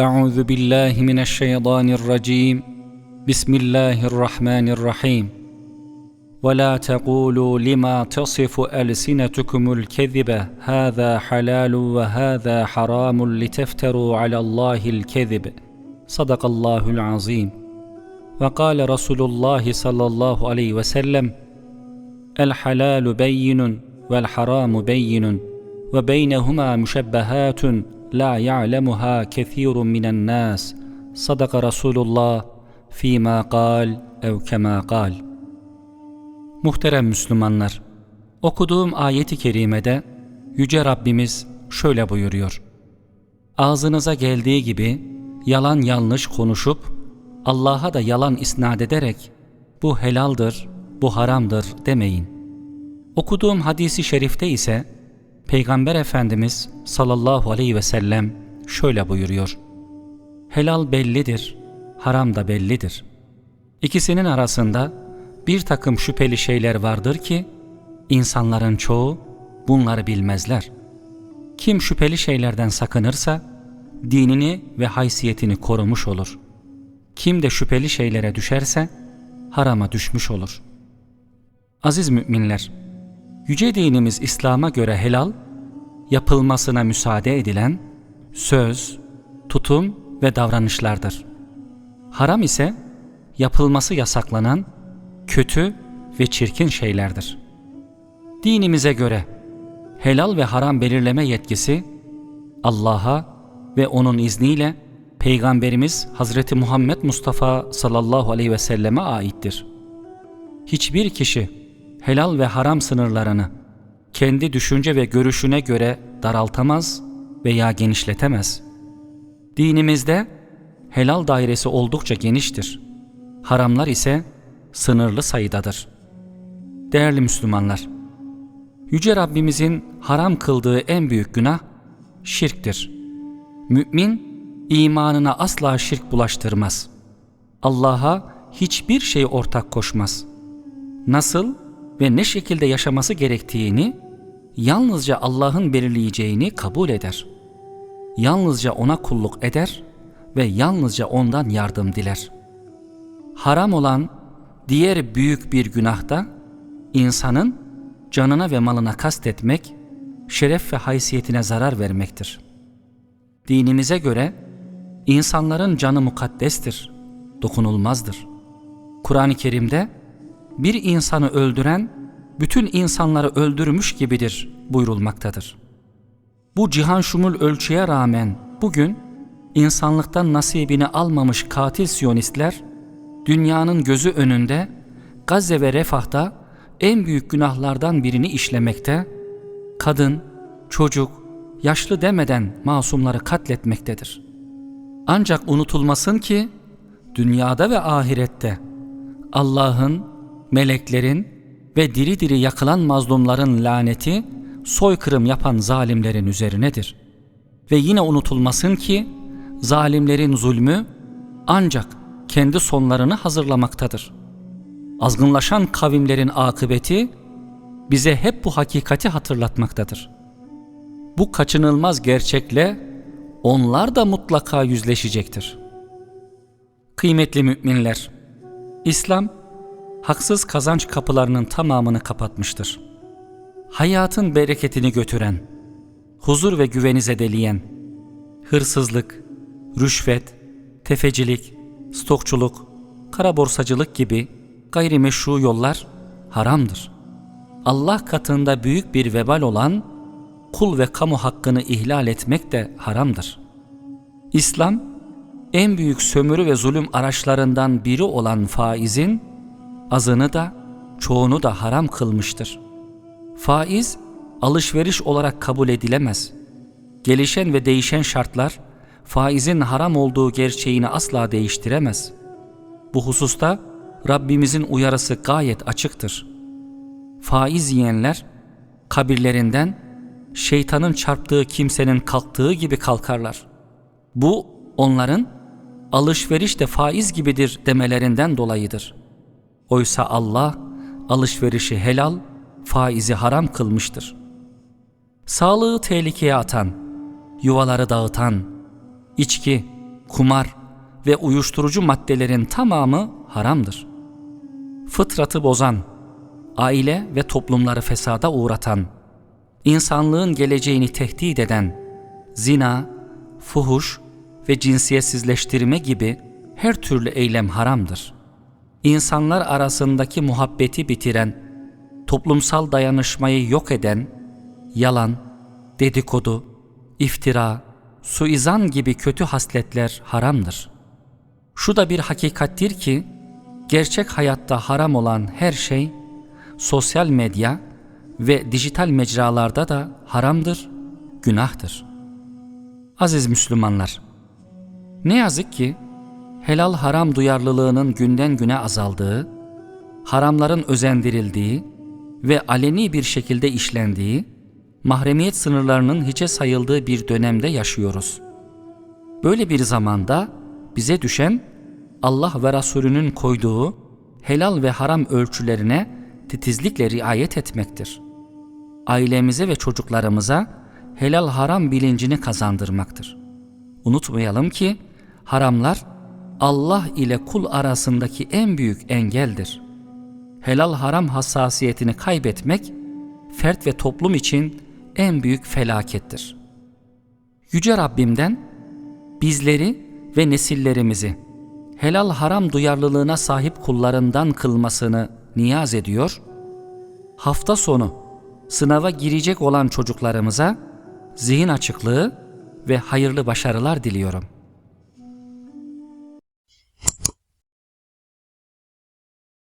أعوذ بالله من الشيطان الرجيم. بسم الله الرحمن الرحيم. ولا تقولوا لما تصف ألسنتكم الكذب هذا حلال وهذا حرام لتفتروا على الله الكذب. صدق الله العظيم. وقال رسول الله صلى الله عليه وسلم الحلال بين والحرام بين وبينهما مشبهات la ya'lemuha kethirun minen nas. Sadaka Resulullah fîmâ kal ev kemâ kal. Muhterem Müslümanlar, okuduğum ayeti kerimede Yüce Rabbimiz şöyle buyuruyor. Ağzınıza geldiği gibi yalan yanlış konuşup Allah'a da yalan isnat ederek bu helaldir, bu haramdır demeyin. Okuduğum hadisi şerifte ise Peygamber Efendimiz sallallahu aleyhi ve sellem şöyle buyuruyor. Helal bellidir, haram da bellidir. İkisinin arasında bir takım şüpheli şeyler vardır ki insanların çoğu bunları bilmezler. Kim şüpheli şeylerden sakınırsa dinini ve haysiyetini korumuş olur. Kim de şüpheli şeylere düşerse harama düşmüş olur. Aziz müminler, yüce dinimiz İslam'a göre helal, yapılmasına müsaade edilen söz, tutum ve davranışlardır. Haram ise yapılması yasaklanan kötü ve çirkin şeylerdir. Dinimize göre helal ve haram belirleme yetkisi Allah'a ve onun izniyle Peygamberimiz Hazreti Muhammed Mustafa sallallahu aleyhi ve selleme aittir. Hiçbir kişi helal ve haram sınırlarını kendi düşünce ve görüşüne göre daraltamaz veya genişletemez. Dinimizde helal dairesi oldukça geniştir. Haramlar ise sınırlı sayıdadır. Değerli Müslümanlar, Yüce Rabbimizin haram kıldığı en büyük günah şirktir. Mümin imanına asla şirk bulaştırmaz. Allah'a hiçbir şey ortak koşmaz. Nasıl ve ne şekilde yaşaması gerektiğini yalnızca Allah'ın belirleyeceğini kabul eder. Yalnızca ona kulluk eder ve yalnızca ondan yardım diler. Haram olan diğer büyük bir günahta insanın canına ve malına kastetmek, şeref ve haysiyetine zarar vermektir. Dinimize göre insanların canı mukaddestir, dokunulmazdır. Kur'an-ı Kerim'de bir insanı öldüren bütün insanları öldürmüş gibidir buyurulmaktadır. Bu cihan şumul ölçüye rağmen bugün insanlıktan nasibini almamış katil siyonistler dünyanın gözü önünde Gazze ve Refah'ta en büyük günahlardan birini işlemekte, kadın, çocuk, yaşlı demeden masumları katletmektedir. Ancak unutulmasın ki dünyada ve ahirette Allah'ın, meleklerin ve diri diri yakılan mazlumların laneti soykırım yapan zalimlerin üzerinedir. Ve yine unutulmasın ki zalimlerin zulmü ancak kendi sonlarını hazırlamaktadır. Azgınlaşan kavimlerin akıbeti bize hep bu hakikati hatırlatmaktadır. Bu kaçınılmaz gerçekle onlar da mutlaka yüzleşecektir. Kıymetli müminler, İslam haksız kazanç kapılarının tamamını kapatmıştır. Hayatın bereketini götüren, huzur ve güveni zedeleyen, hırsızlık, rüşvet, tefecilik, stokçuluk, kara borsacılık gibi gayrimeşru yollar haramdır. Allah katında büyük bir vebal olan kul ve kamu hakkını ihlal etmek de haramdır. İslam, en büyük sömürü ve zulüm araçlarından biri olan faizin azını da çoğunu da haram kılmıştır. Faiz alışveriş olarak kabul edilemez. Gelişen ve değişen şartlar faizin haram olduğu gerçeğini asla değiştiremez. Bu hususta Rabbimizin uyarısı gayet açıktır. Faiz yiyenler kabirlerinden şeytanın çarptığı kimsenin kalktığı gibi kalkarlar. Bu onların alışveriş de faiz gibidir demelerinden dolayıdır. Oysa Allah alışverişi helal, faizi haram kılmıştır. Sağlığı tehlikeye atan, yuvaları dağıtan, içki, kumar ve uyuşturucu maddelerin tamamı haramdır. Fıtratı bozan, aile ve toplumları fesada uğratan, insanlığın geleceğini tehdit eden, zina, fuhuş ve cinsiyetsizleştirme gibi her türlü eylem haramdır. İnsanlar arasındaki muhabbeti bitiren, toplumsal dayanışmayı yok eden, yalan, dedikodu, iftira, suizan gibi kötü hasletler haramdır. Şu da bir hakikattir ki, gerçek hayatta haram olan her şey, sosyal medya ve dijital mecralarda da haramdır, günahtır. Aziz Müslümanlar, ne yazık ki helal haram duyarlılığının günden güne azaldığı, haramların özendirildiği ve aleni bir şekilde işlendiği, mahremiyet sınırlarının hiçe sayıldığı bir dönemde yaşıyoruz. Böyle bir zamanda bize düşen Allah ve Resulünün koyduğu helal ve haram ölçülerine titizlikle riayet etmektir. Ailemize ve çocuklarımıza helal haram bilincini kazandırmaktır. Unutmayalım ki haramlar Allah ile kul arasındaki en büyük engeldir. Helal haram hassasiyetini kaybetmek fert ve toplum için en büyük felakettir. Yüce Rabbimden bizleri ve nesillerimizi helal haram duyarlılığına sahip kullarından kılmasını niyaz ediyor. Hafta sonu sınava girecek olan çocuklarımıza zihin açıklığı ve hayırlı başarılar diliyorum.